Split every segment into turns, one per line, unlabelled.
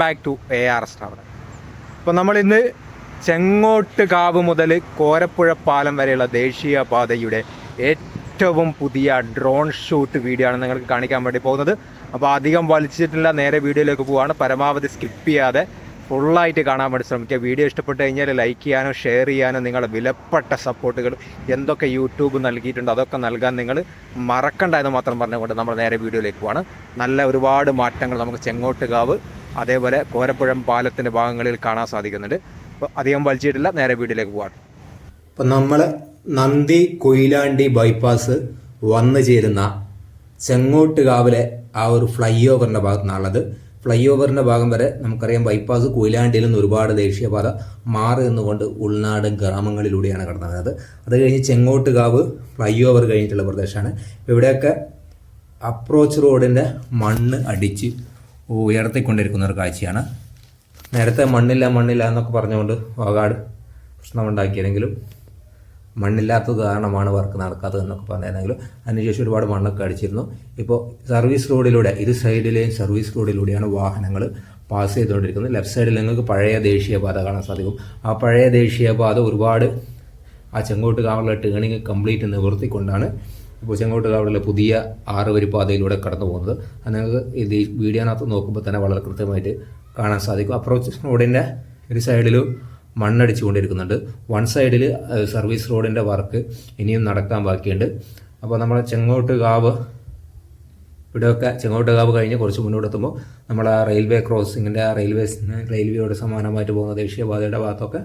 back to a restaurant അപ്പോൾ നമ്മൾ ഇന്ന് കാവ് മുതൽ കോരപ്പുഴ പാലം വരെയുള്ള ദേശീയ പാതയുടെ ഏറ്റവും പുതിയ ഡ്രോൺ ഷൂട്ട് വീഡിയോ ആണ് നിങ്ങൾക്ക് കാണിക്കാൻ വേണ്ടി പോകുന്നത് അപ്പോൾ അധികം വലിച്ചിട്ടില്ല നേരെ വീഡിയോയിലേക്ക് പോവുകയാണ് പരമാവധി സ്കിപ്പ് ചെയ്യാതെ ഫുള്ളായിട്ട് കാണാൻ വേണ്ടി ശ്രമിക്കുക വീഡിയോ ഇഷ്ടപ്പെട്ട് കഴിഞ്ഞാൽ ലൈക്ക് ചെയ്യാനോ ഷെയർ ചെയ്യാനോ നിങ്ങളുടെ വിലപ്പെട്ട സപ്പോർട്ടുകൾ എന്തൊക്കെ യൂട്യൂബ് നൽകിയിട്ടുണ്ട് അതൊക്കെ നൽകാൻ നിങ്ങൾ മറക്കണ്ട എന്ന് മാത്രം പറഞ്ഞുകൊണ്ട് നമ്മൾ നേരെ വീഡിയോയിലേക്ക് പോവാണ് നല്ല ഒരുപാട് മാറ്റങ്ങൾ നമുക്ക് കാവ് അതേപോലെ കോരപ്പുഴം പാലത്തിൻ്റെ ഭാഗങ്ങളിൽ കാണാൻ സാധിക്കുന്നുണ്ട് അപ്പോൾ അധികം വലിച്ചിട്ടില്ല നേരെ വീട്ടിലേക്ക് പോകാം അപ്പം നമ്മൾ നന്ദി കൊയിലാണ്ടി ബൈപ്പാസ് വന്നു ചേരുന്ന ചെങ്ങോട്ടുകാവിലെ ആ ഒരു ഫ്ലൈ ഓവറിൻ്റെ ഭാഗത്തുനിന്നുള്ളത് ഫ്ലൈ ഓവറിൻ്റെ ഭാഗം വരെ നമുക്കറിയാം ബൈപ്പാസ് കൊയിലാണ്ടിയിൽ നിന്ന് ഒരുപാട് ദേശീയപാത മാറി നിന്നുകൊണ്ട് ഉൾനാടൻ ഗ്രാമങ്ങളിലൂടെയാണ് കടന്നു വരുന്നത് അത് കഴിഞ്ഞ് ചെങ്ങോട്ടുകാവ് ഫ്ലൈ ഓവർ കഴിഞ്ഞിട്ടുള്ള പ്രദേശമാണ് ഇവിടെയൊക്കെ അപ്രോച്ച് റോഡിൻ്റെ മണ്ണ് അടിച്ച് ഉയർത്തിക്കൊണ്ടിരിക്കുന്ന ഒരു കാഴ്ചയാണ് നേരത്തെ മണ്ണില്ല മണ്ണില്ല എന്നൊക്കെ പറഞ്ഞുകൊണ്ട് വാകാട് പ്രശ്നമുണ്ടാക്കിയതെങ്കിലും മണ്ണില്ലാത്തത് കാരണമാണ് വർക്ക് നടക്കാത്തത് എന്നൊക്കെ പറഞ്ഞിരുന്നെങ്കിലും അതിനുശേഷം ഒരുപാട് മണ്ണൊക്കെ അടിച്ചിരുന്നു ഇപ്പോൾ സർവീസ് റോഡിലൂടെ ഇത് സൈഡിലെയും സർവീസ് റോഡിലൂടെയാണ് വാഹനങ്ങൾ പാസ് ചെയ്തുകൊണ്ടിരിക്കുന്നത് ലെഫ്റ്റ് സൈഡിൽ നിങ്ങൾക്ക് പഴയ ദേശീയപാത കാണാൻ സാധിക്കും ആ പഴയ ദേശീയപാത ഒരുപാട് ആ ചെങ്കോട്ട് കാണാനുള്ള ടേണിങ് കംപ്ലീറ്റ് നിവർത്തിക്കൊണ്ടാണ് ഇപ്പോൾ ചെങ്ങോട്ടുകാവിലുള്ള പുതിയ ആറ് വരി പാതയിലൂടെ കടന്നു പോകുന്നത് അതിനകത്ത് ഇത് വീഡിയോനകത്ത് നോക്കുമ്പോൾ തന്നെ വളരെ കൃത്യമായിട്ട് കാണാൻ സാധിക്കും അപ്രോച്ച് റോഡിൻ്റെ ഒരു സൈഡിൽ മണ്ണടിച്ചു കൊണ്ടിരിക്കുന്നുണ്ട് വൺ സൈഡിൽ സർവീസ് റോഡിൻ്റെ വർക്ക് ഇനിയും നടക്കാൻ ബാക്കിയുണ്ട് അപ്പോൾ നമ്മൾ ചെങ്ങോട്ടുകാവ് ഇവിടെയൊക്കെ ചെങ്ങോട്ടുകാവ് കഴിഞ്ഞ് കുറച്ച് മുന്നോട്ട് എത്തുമ്പോൾ നമ്മൾ ആ റെയിൽവേ ക്രോസിങ്ങിൻ്റെ ആ റെയിൽവേ റെയിൽവേയോട് സമാനമായിട്ട് പോകുന്ന ദേശീയപാതയുടെ ഭാഗത്തൊക്കെ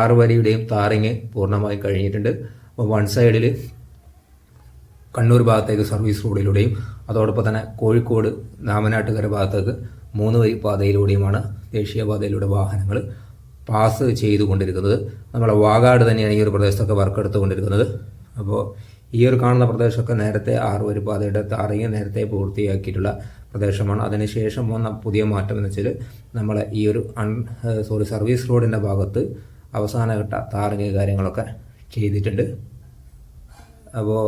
ആറ് വരിയുടെയും താറിങ് പൂർണ്ണമായും കഴിഞ്ഞിട്ടുണ്ട് അപ്പോൾ വൺ സൈഡിൽ കണ്ണൂർ ഭാഗത്തേക്ക് സർവീസ് റോഡിലൂടെയും അതോടൊപ്പം തന്നെ കോഴിക്കോട് രാമനാട്ടുകര ഭാഗത്തേക്ക് മൂന്ന് വരി പാതയിലൂടെയുമാണ് ദേശീയപാതയിലൂടെ വാഹനങ്ങൾ പാസ് ചെയ്തുകൊണ്ടിരിക്കുന്നത് നമ്മളെ വാഗാട് തന്നെയാണ് ഈ ഒരു പ്രദേശത്തൊക്കെ വർക്ക് കൊണ്ടിരിക്കുന്നത് അപ്പോൾ ഈ ഒരു കാണുന്ന പ്രദേശമൊക്കെ നേരത്തെ ആറ് വരി പാതയുടെ ടാറിങ് നേരത്തെ പൂർത്തിയാക്കിയിട്ടുള്ള പ്രദേശമാണ് അതിനുശേഷം വന്ന പുതിയ മാറ്റം എന്ന് വെച്ചാൽ നമ്മൾ ഈ ഒരു അൺ സോറി സർവീസ് റോഡിൻ്റെ ഭാഗത്ത് അവസാനഘട്ട ടാറിങ് കാര്യങ്ങളൊക്കെ ചെയ്തിട്ടുണ്ട് അപ്പോൾ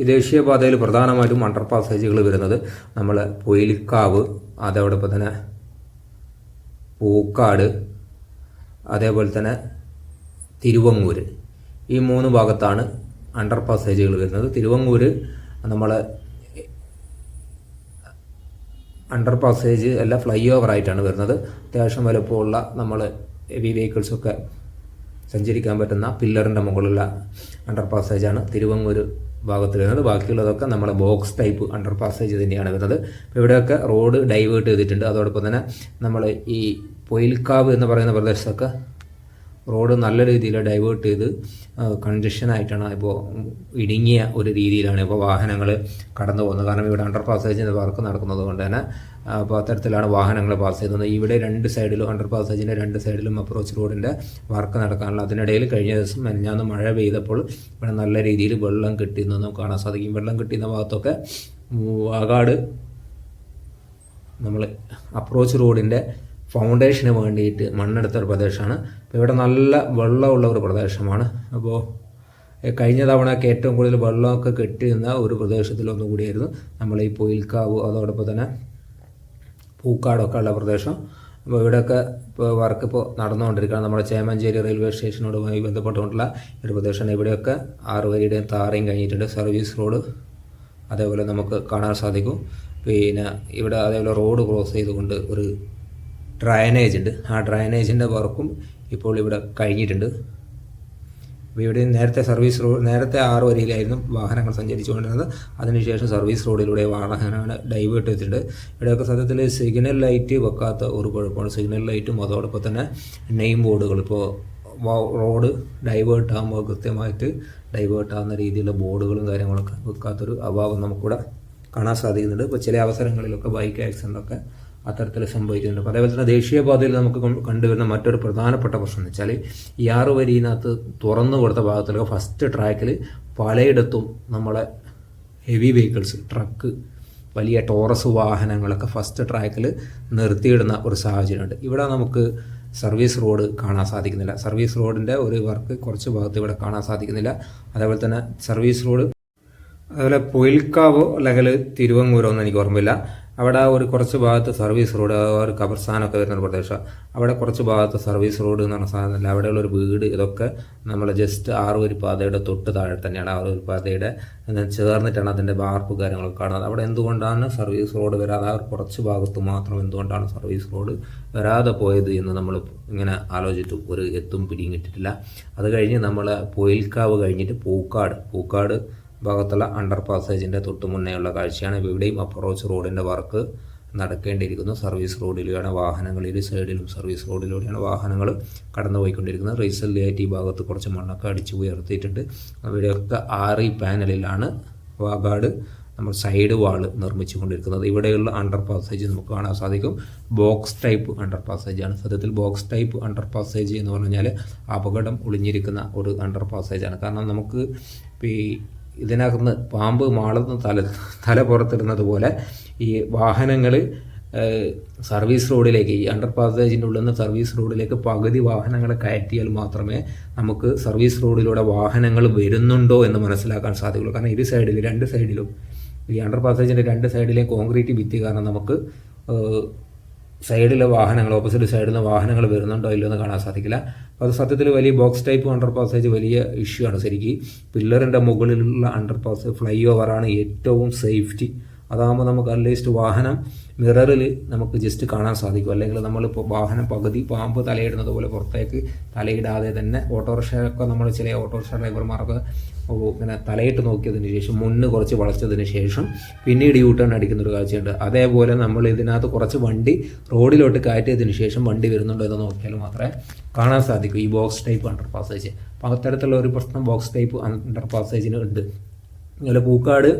ഈ ദേശീയപാതയിൽ പ്രധാനമായിട്ടും അണ്ടർ പാസേജുകൾ വരുന്നത് നമ്മൾ പൊയിലിക്കാവ് അതോടൊപ്പം തന്നെ പൂക്കാട് അതേപോലെ തന്നെ തിരുവങ്ങൂർ ഈ മൂന്ന് ഭാഗത്താണ് അണ്ടർ പാസേജുകൾ വരുന്നത് തിരുവങ്ങൂർ നമ്മൾ അണ്ടർ പാസേജ് അല്ല ഫ്ലൈ ആയിട്ടാണ് വരുന്നത് അത്യാവശ്യം വലുപ്പമുള്ള നമ്മൾ ഹെവി വെഹിക്കിൾസൊക്കെ സഞ്ചരിക്കാൻ പറ്റുന്ന പില്ലറിൻ്റെ മുകളിലുള്ള അണ്ടർ പാസേജാണ് തിരുവങ്ങൂർ ഭാഗത്ത് വരുന്നത് ബാക്കിയുള്ളതൊക്കെ നമ്മുടെ ബോക്സ് ടൈപ്പ് അണ്ടർ പാസേജ് തന്നെയാണ് വരുന്നത് അപ്പോൾ ഇവിടെയൊക്കെ റോഡ് ഡൈവേർട്ട് ചെയ്തിട്ടുണ്ട് അതോടൊപ്പം തന്നെ നമ്മൾ ഈ പൊയിൽക്കാവ് എന്ന് പറയുന്ന പ്രദേശത്തൊക്കെ റോഡ് നല്ല രീതിയിൽ ഡൈവേർട്ട് ചെയ്ത് ആയിട്ടാണ് ഇപ്പോൾ ഇടുങ്ങിയ ഒരു രീതിയിലാണ് ഇപ്പോൾ വാഹനങ്ങൾ കടന്നു പോകുന്നത് കാരണം ഇവിടെ അണ്ടർ പാസേജിൻ്റെ വർക്ക് നടക്കുന്നത് കൊണ്ട് തന്നെ അപ്പോൾ അത്തരത്തിലാണ് വാഹനങ്ങൾ പാസ് ചെയ്യുന്നത് ഇവിടെ രണ്ട് സൈഡിലും അണ്ടർ പാസേജിൻ്റെ രണ്ട് സൈഡിലും അപ്രോച്ച് റോഡിൻ്റെ വർക്ക് നടക്കാനുള്ള അതിനിടയിൽ കഴിഞ്ഞ ദിവസം മെനഞ്ഞാന്ന് മഴ പെയ്തപ്പോൾ ഇവിടെ നല്ല രീതിയിൽ വെള്ളം കിട്ടിയെന്ന് നമുക്ക് കാണാൻ സാധിക്കും വെള്ളം കിട്ടിയുന്ന ഭാഗത്തൊക്കെ ആകാട് നമ്മൾ അപ്രോച്ച് റോഡിൻ്റെ ഫൗണ്ടേഷന് വേണ്ടിയിട്ട് മണ്ണെടുത്ത ഒരു പ്രദേശമാണ് അപ്പോൾ ഇവിടെ നല്ല വെള്ളമുള്ള ഒരു പ്രദേശമാണ് അപ്പോൾ കഴിഞ്ഞ തവണയൊക്കെ ഏറ്റവും കൂടുതൽ വെള്ളമൊക്കെ കെട്ടിയിരുന്ന ഒരു പ്രദേശത്തിലൊന്നും കൂടിയായിരുന്നു നമ്മൾ ഈ പൊയിൽക്കാവ് അതോടൊപ്പം തന്നെ പൂക്കാടൊക്കെ ഉള്ള പ്രദേശം അപ്പോൾ ഇവിടെയൊക്കെ ഇപ്പോൾ വർക്ക് ഇപ്പോൾ നടന്നുകൊണ്ടിരിക്കുകയാണ് നമ്മുടെ ചേമഞ്ചേരി റെയിൽവേ സ്റ്റേഷനോടുമായി ബന്ധപ്പെട്ടുകൊണ്ടുള്ള ഒരു പ്രദേശമാണ് ഇവിടെയൊക്കെ ആറുവരിയുടെയും താറയും കഴിഞ്ഞിട്ടുണ്ട് സർവീസ് റോഡ് അതേപോലെ നമുക്ക് കാണാൻ സാധിക്കും പിന്നെ ഇവിടെ അതേപോലെ റോഡ് ക്രോസ് ചെയ്തുകൊണ്ട് ഒരു ഡ്രയനേജ് ഉണ്ട് ആ ഡ്രയനേജിൻ്റെ വർക്കും ഇപ്പോൾ ഇവിടെ കഴിഞ്ഞിട്ടുണ്ട് ഇവിടെ നേരത്തെ സർവീസ് റോഡ് നേരത്തെ ആറ് വരിയിലായിരുന്നു വാഹനങ്ങൾ സഞ്ചരിച്ചുകൊണ്ടിരുന്നത് അതിനുശേഷം സർവീസ് റോഡിലൂടെ വാഹനങ്ങൾ ഡൈവേർട്ട് ചെയ്തിട്ടുണ്ട് ഇവിടെയൊക്കെ സത്യത്തിൽ സിഗ്നൽ ലൈറ്റ് വെക്കാത്ത ഒരു കുഴപ്പമാണ് സിഗ്നൽ ലൈറ്റും അതോടൊപ്പം തന്നെ നെയിം ബോർഡുകൾ ഇപ്പോൾ റോഡ് ഡൈവേർട്ട് ആകുമ്പോൾ കൃത്യമായിട്ട് ഡൈവേർട്ട് ആകുന്ന രീതിയിലുള്ള ബോർഡുകളും കാര്യങ്ങളൊക്കെ വെക്കാത്തൊരു അഭാവം നമുക്കിവിടെ കാണാൻ സാധിക്കുന്നുണ്ട് ഇപ്പോൾ ചില അവസരങ്ങളിലൊക്കെ ബൈക്ക് ആക്സിഡൻ്റൊക്കെ അത്തരത്തിൽ സംഭവിക്കുന്നുണ്ട് അതേപോലെ തന്നെ ദേശീയപാതയിൽ നമുക്ക് കണ്ടുവരുന്ന മറ്റൊരു പ്രധാനപ്പെട്ട പ്രശ്നം എന്ന് വെച്ചാൽ ഈ ആറ് വരിനകത്ത് തുറന്നു കൊടുത്ത ഭാഗത്തിലൊക്കെ ഫസ്റ്റ് ട്രാക്കിൽ പലയിടത്തും നമ്മളെ ഹെവി വെഹിക്കിൾസ് ട്രക്ക് വലിയ ടോറസ് വാഹനങ്ങളൊക്കെ ഫസ്റ്റ് ട്രാക്കിൽ നിർത്തിയിടുന്ന ഒരു സാഹചര്യമുണ്ട് ഇവിടെ നമുക്ക് സർവീസ് റോഡ് കാണാൻ സാധിക്കുന്നില്ല സർവീസ് റോഡിൻ്റെ ഒരു വർക്ക് കുറച്ച് ഭാഗത്ത് ഇവിടെ കാണാൻ സാധിക്കുന്നില്ല അതേപോലെ തന്നെ സർവീസ് റോഡ് അതുപോലെ പൊയിൽക്കാവ് അല്ലെങ്കിൽ തിരുവങ്ങൂരോ എന്ന് എനിക്ക് ഓർമ്മയില്ല അവിടെ ഒരു കുറച്ച് ഭാഗത്ത് സർവീസ് റോഡ് ഒരു കബർസ്ഥാനൊക്കെ വരുന്ന പ്രദേശം അവിടെ കുറച്ച് ഭാഗത്ത് സർവീസ് റോഡ് എന്ന് പറഞ്ഞ സാധനമില്ല അവിടെയുള്ള ഒരു വീട് ഇതൊക്കെ നമ്മൾ ജസ്റ്റ് ആറുവരി പാതയുടെ തൊട്ട് താഴെ തന്നെയാണ് ആറുവരി പാതയുടെ ചേർന്നിട്ടാണ് അതിൻ്റെ വാർപ്പ് കാര്യങ്ങളൊക്കെ കാണുന്നത് അവിടെ എന്തുകൊണ്ടാണ് സർവീസ് റോഡ് വരാതെ ആ കുറച്ച് ഭാഗത്ത് മാത്രം എന്തുകൊണ്ടാണ് സർവീസ് റോഡ് വരാതെ പോയത് എന്ന് നമ്മൾ ഇങ്ങനെ ആലോചിച്ചു ഒരു എത്തും പിടിയും കിട്ടിയിട്ടില്ല അത് കഴിഞ്ഞ് നമ്മൾ പൊയിൽക്കാവ് കഴിഞ്ഞിട്ട് പൂക്കാട് പൂക്കാട് ഭാഗത്തുള്ള അണ്ടർ പാസേജിൻ്റെ തൊട്ട് മുന്നേയുള്ള കാഴ്ചയാണ് ഇവിടെയും അപ്രോച്ച് റോഡിൻ്റെ വർക്ക് നടക്കേണ്ടിയിരിക്കുന്നു സർവീസ് റോഡിലൂടെയാണ് വാഹനങ്ങൾ ഇരു സൈഡിലും സർവീസ് റോഡിലൂടെയാണ് വാഹനങ്ങൾ കടന്നു പോയിക്കൊണ്ടിരിക്കുന്നത് റീസെല്ലായിട്ട് ഈ ഭാഗത്ത് കുറച്ച് മണ്ണൊക്കെ അടിച്ചു ഉയർത്തിയിട്ടുണ്ട് അവിടെയൊക്കെ ആറി പാനലിലാണ് വാഗാട് നമ്മൾ സൈഡ് വാള് നിർമ്മിച്ചു കൊണ്ടിരിക്കുന്നത് ഇവിടെയുള്ള അണ്ടർ പാസേജ് നമുക്ക് കാണാൻ സാധിക്കും ബോക്സ് ടൈപ്പ് അണ്ടർ പാസേജാണ് സത്യത്തിൽ ബോക്സ് ടൈപ്പ് അണ്ടർ പാസേജ് എന്ന് പറഞ്ഞു കഴിഞ്ഞാൽ അപകടം ഒളിഞ്ഞിരിക്കുന്ന ഒരു അണ്ടർ പാസേജാണ് കാരണം നമുക്ക് ഈ ഇതിനകത്ത് പാമ്പ് മാളന്ന് തല തല പുറത്തിടുന്നത് പോലെ ഈ വാഹനങ്ങൾ സർവീസ് റോഡിലേക്ക് ഈ അണ്ടർ പാസേജിൻ്റെ ഉള്ളിൽ നിന്ന് സർവീസ് റോഡിലേക്ക് പകുതി വാഹനങ്ങൾ കയറ്റിയാൽ മാത്രമേ നമുക്ക് സർവീസ് റോഡിലൂടെ വാഹനങ്ങൾ വരുന്നുണ്ടോ എന്ന് മനസ്സിലാക്കാൻ സാധിക്കുള്ളൂ കാരണം ഇരു സൈഡിലും രണ്ട് സൈഡിലും ഈ അണ്ടർ പാസേജിൻ്റെ രണ്ട് സൈഡിലെ കോൺക്രീറ്റ് ഭിത്തി കാരണം നമുക്ക് സൈഡിലെ വാഹനങ്ങൾ ഓപ്പോസിറ്റ് സൈഡിലെ വാഹനങ്ങൾ വരുന്നുണ്ടോ ഇല്ലയോ എന്ന് കാണാൻ സാധിക്കില്ല അപ്പോൾ അത് സത്യത്തിൽ വലിയ ബോക്സ് ടൈപ്പ് അണ്ടർ പാസേജ് വലിയ ഇഷ്യൂ ആണ് ശരിക്കും പില്ലറിൻ്റെ മുകളിലുള്ള അണ്ടർ പാസ് ഫ്ലൈ ഓവറാണ് ഏറ്റവും സേഫ്റ്റി അതാകുമ്പോൾ നമുക്ക് അറ്റ്ലീസ്റ്റ് വാഹനം മിററിൽ നമുക്ക് ജസ്റ്റ് കാണാൻ സാധിക്കും അല്ലെങ്കിൽ നമ്മളിപ്പോൾ വാഹനം പകുതി പാമ്പ് തലയിടുന്നത് പോലെ പുറത്തേക്ക് തലയിടാതെ തന്നെ ഓട്ടോറിക്ഷയൊക്കെ നമ്മൾ ചില ഓട്ടോറിക്ഷ ഡ്രൈവർമാർക്ക് ഇങ്ങനെ തലയിട്ട് നോക്കിയതിന് ശേഷം മുന്ന് കുറച്ച് വളച്ചതിന് ശേഷം പിന്നീട് യൂ ടേൺ അടിക്കുന്നൊരു കാഴ്ചയുണ്ട് അതേപോലെ നമ്മൾ ഇതിനകത്ത് കുറച്ച് വണ്ടി റോഡിലോട്ട് കയറ്റിയതിന് ശേഷം വണ്ടി വരുന്നുണ്ടോ എന്ന് നോക്കിയാൽ മാത്രമേ കാണാൻ സാധിക്കൂ ഈ ബോക്സ് ടൈപ്പ് അണ്ടർ പാസേജ് അപ്പോൾ അത്തരത്തിലുള്ള ഒരു പ്രശ്നം ബോക്സ് ടൈപ്പ് അണ്ടർ പാസേജിന് ഉണ്ട് അതുപോലെ പൂക്കാട്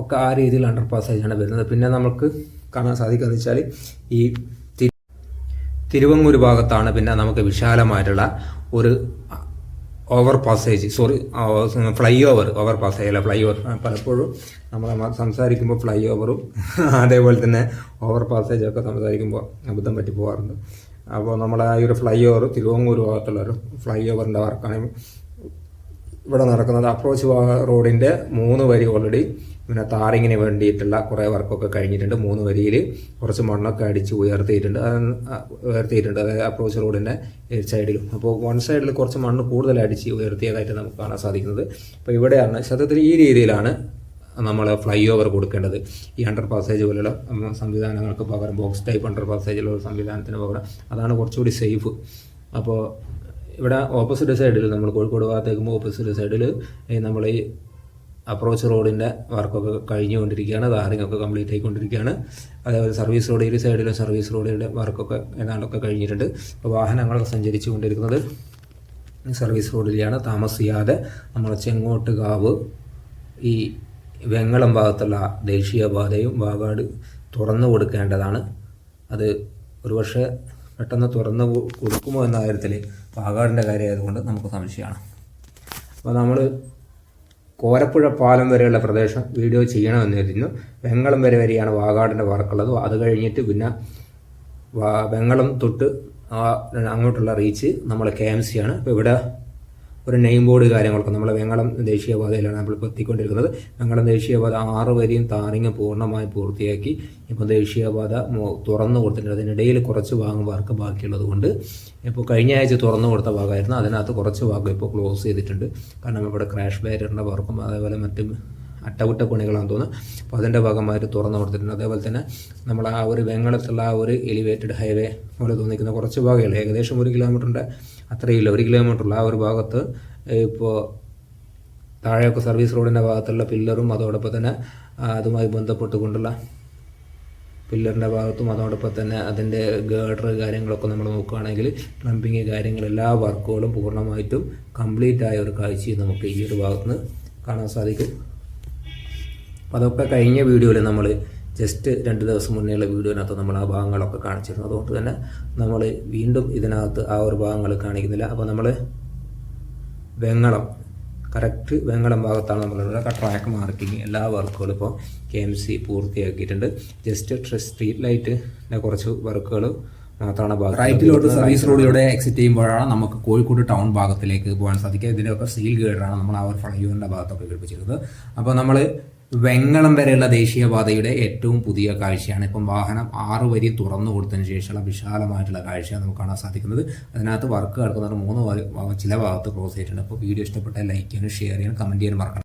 ഒക്കെ ആ രീതിയിൽ അണ്ടർ പാസേജാണ് വരുന്നത് പിന്നെ നമുക്ക് കാണാൻ സാധിക്കുക വെച്ചാൽ ഈ തിരുവങ്ങൂർ ഭാഗത്താണ് പിന്നെ നമുക്ക് വിശാലമായിട്ടുള്ള ഒരു over passage sorry flyover over passage അല്ല ഫ്ലൈ ഓവർ പലപ്പോഴും നമ്മൾ സംസാരിക്കുമ്പോൾ ഫ്ലൈ ഓവറും അതേപോലെ തന്നെ ഓവർ പാസേജ് ഒക്കെ സംസാരിക്കുമ്പോൾ അബദ്ധം പറ്റി പോകാറുണ്ട് അപ്പോൾ നമ്മുടെ ഈ ഒരു ഫ്ലൈ ഓവർ തിരുവങ്ങൂർ ഭാഗത്തുള്ള ഒരു ഫ്ലൈ ഓവറിൻ്റെ വർക്കാണ് ഇവിടെ നടക്കുന്നത് അപ്രോച്ച് റോഡിൻ്റെ മൂന്ന് വരി ഓൾറെഡി പിന്നെ താറിങ്ങിന് വേണ്ടിയിട്ടുള്ള കുറേ വർക്കൊക്കെ കഴിഞ്ഞിട്ടുണ്ട് മൂന്ന് വരിയിൽ കുറച്ച് മണ്ണൊക്കെ അടിച്ച് ഉയർത്തിയിട്ടുണ്ട് ഉയർത്തിയിട്ടുണ്ട് അതായത് അപ്രോച്ച് റോഡിൻ്റെ സൈഡിലും അപ്പോൾ വൺ സൈഡിൽ കുറച്ച് മണ്ണ് കൂടുതൽ അടിച്ച് ഉയർത്തിയതായിട്ട് നമുക്ക് കാണാൻ സാധിക്കുന്നത് അപ്പോൾ ഇവിടെയാണ് സത്യത്തിൽ ഈ രീതിയിലാണ് നമ്മൾ ഫ്ലൈ ഓവർ കൊടുക്കേണ്ടത് ഈ അണ്ടർ പാസേജ് പോലുള്ള സംവിധാനങ്ങൾക്ക് പകരം ബോക്സ് ടൈപ്പ് അണ്ടർ പാസേജിലുള്ള സംവിധാനത്തിന് പകരം അതാണ് കുറച്ചുകൂടി സേഫ് അപ്പോൾ ഇവിടെ ഓപ്പോസിറ്റ് സൈഡിൽ നമ്മൾ കോഴിക്കോട് ഭാഗത്തേക്ക് പോകുമ്പോൾ ഓപ്പോസിറ്റ് സൈഡിൽ നമ്മൾ ഈ അപ്രോച്ച് റോഡിൻ്റെ വർക്കൊക്കെ കഴിഞ്ഞുകൊണ്ടിരിക്കുകയാണ് ഒക്കെ കംപ്ലീറ്റ് ആയിക്കൊണ്ടിരിക്കുകയാണ് അതേപോലെ സർവീസ് റോഡ് ഇരു സൈഡിലും സർവീസ് റോഡിൻ്റെ വർക്കൊക്കെ ഏതാണ്ടൊക്കെ കഴിഞ്ഞിട്ടുണ്ട് അപ്പോൾ വാഹനങ്ങളൊക്കെ സഞ്ചരിച്ചു കൊണ്ടിരിക്കുന്നത് സർവീസ് റോഡിലാണ് താമസിയാതെ നമ്മൾ ചെങ്ങോട്ട് കാവ് ഈ വെങ്ങളം ഭാഗത്തുള്ള ദേശീയപാതയും വാഗാട് തുറന്നു കൊടുക്കേണ്ടതാണ് അത് ഒരുപക്ഷെ പെട്ടെന്ന് തുറന്ന് കൊടുക്കുമോ എന്ന കാര്യത്തിൽ പാകാടിൻ്റെ കാര്യമായതുകൊണ്ട് നമുക്ക് സംശയമാണ് അപ്പോൾ നമ്മൾ കോരപ്പുഴ പാലം വരെയുള്ള പ്രദേശം വീഡിയോ കരുതുന്നു വെങ്ങളം വരെ വരെയാണ് വാഗാടിൻ്റെ വർക്കുള്ളത് അത് കഴിഞ്ഞിട്ട് പിന്നെ വെങ്ങളം തൊട്ട് അങ്ങോട്ടുള്ള റീച്ച് നമ്മൾ കെ എം സി ആണ് ഇവിടെ ഒരു നെയിം ബോർഡ് കാര്യങ്ങളൊക്കെ നമ്മൾ വെങ്ങളം ദേശീയപാതയിലാണ് നമ്മളിപ്പോൾ എത്തിക്കൊണ്ടിരിക്കുന്നത് വെങ്ങളം ദേശീയപാത ആറ് വരെയും താറിങ് പൂർണ്ണമായി പൂർത്തിയാക്കി ഇപ്പോൾ ദേശീയപാത തുറന്നു കൊടുത്തിട്ടുണ്ട് അതിനിടയിൽ കുറച്ച് ഭാഗം വർക്ക് ബാക്കിയുള്ളത് കൊണ്ട് ഇപ്പോൾ കഴിഞ്ഞ ആഴ്ച തുറന്നു കൊടുത്ത ഭാഗമായിരുന്നു അതിനകത്ത് കുറച്ച് ഭാഗം ഇപ്പോൾ ക്ലോസ് ചെയ്തിട്ടുണ്ട് കാരണം ഇവിടെ ക്രാഷ് ബാരിയറിൻ്റെ വർക്കും അതേപോലെ മറ്റ് അറ്റകുറ്റപ്പണികളാണെന്ന് തോന്നുന്നു അപ്പോൾ അതിൻ്റെ ഭാഗമായിട്ട് തുറന്നു കൊടുത്തിട്ടുണ്ട് അതേപോലെ തന്നെ നമ്മൾ ആ ഒരു വെങ്ങളത്തുള്ള ആ ഒരു എലിവേറ്റഡ് ഹൈവേ പോലെ തോന്നിക്കുന്ന കുറച്ച് ഭാഗങ്ങൾ ഏകദേശം ഒരു കിലോമീറ്ററിൻ്റെ അത്രയില്ല ഒരു കിലോമീറ്ററുള്ള ആ ഒരു ഭാഗത്ത് ഇപ്പോൾ താഴെയൊക്കെ സർവീസ് റോഡിൻ്റെ ഭാഗത്തുള്ള പില്ലറും അതോടൊപ്പം തന്നെ അതുമായി ബന്ധപ്പെട്ടുകൊണ്ടുള്ള പില്ലറിൻ്റെ ഭാഗത്തും അതോടൊപ്പം തന്നെ അതിൻ്റെ ഗേഡർ കാര്യങ്ങളൊക്കെ നമ്മൾ നോക്കുകയാണെങ്കിൽ പ്ലംബിങ് കാര്യങ്ങൾ എല്ലാ വർക്കുകളും പൂർണ്ണമായിട്ടും കംപ്ലീറ്റ് ആയ ഒരു കാഴ്ചയും നമുക്ക് ഈ ഒരു ഭാഗത്ത് നിന്ന് കാണാൻ സാധിക്കും അപ്പോൾ അതൊക്കെ കഴിഞ്ഞ വീഡിയോയിൽ നമ്മൾ ജസ്റ്റ് രണ്ട് ദിവസം മുന്നേയുള്ള വീഡിയോനകത്ത് നമ്മൾ ആ ഭാഗങ്ങളൊക്കെ കാണിച്ചിരുന്നു അതുകൊണ്ട് തന്നെ നമ്മൾ വീണ്ടും ഇതിനകത്ത് ആ ഒരു ഭാഗങ്ങൾ കാണിക്കുന്നില്ല അപ്പോൾ നമ്മൾ വെങ്ങളം കറക്റ്റ് വെങ്ങളം ഭാഗത്താണ് നമ്മളുള്ള ട്രാക്ക് മാർക്കിങ് എല്ലാ വർക്കുകളും ഇപ്പോൾ കെ എം സി പൂർത്തിയാക്കിയിട്ടുണ്ട് ജസ്റ്റ് സ്ട്രീറ്റ് ലൈറ്റിൻ്റെ കുറച്ച് വർക്കുകൾ മാത്രമാണ് റൈറ്റിലോട്ട് സർവീസ് റോഡിലൂടെ എക്സിറ്റ് ചെയ്യുമ്പോഴാണ് നമുക്ക് കോഴിക്കോട് ടൗൺ ഭാഗത്തിലേക്ക് പോകാൻ സാധിക്കുക ഇതിൻ്റെയൊക്കെ സീൽ ഗേഡാണ് നമ്മൾ ആ ഒരു ഫ്ലൈ ഓവറിൻ്റെ ഭാഗത്തൊക്കെ ഘടിപ്പിച്ചിരുന്നത് അപ്പോൾ നമ്മൾ വെങ്ങളം വരെയുള്ള ദേശീയപാതയുടെ ഏറ്റവും പുതിയ കാഴ്ചയാണ് ഇപ്പം വാഹനം ആറ് വരി തുറന്നു കൊടുത്തതിന് ശേഷമുള്ള വിശാലമായിട്ടുള്ള കാഴ്ചയാണ് നമുക്ക് കാണാൻ സാധിക്കുന്നത് അതിനകത്ത് വർക്ക് കിടക്കുന്നവർ മൂന്ന് ചില ഭാഗത്ത് ക്ലോസ് ചെയ്തിട്ടുണ്ട് അപ്പോൾ വീഡിയോ ഇഷ്ടപ്പെട്ടാൽ ലൈക്ക് ചെയ്യാനും ഷെയർ ചെയ്യാനും കമൻറ്റ് ചെയ്യാനും മറക്കണം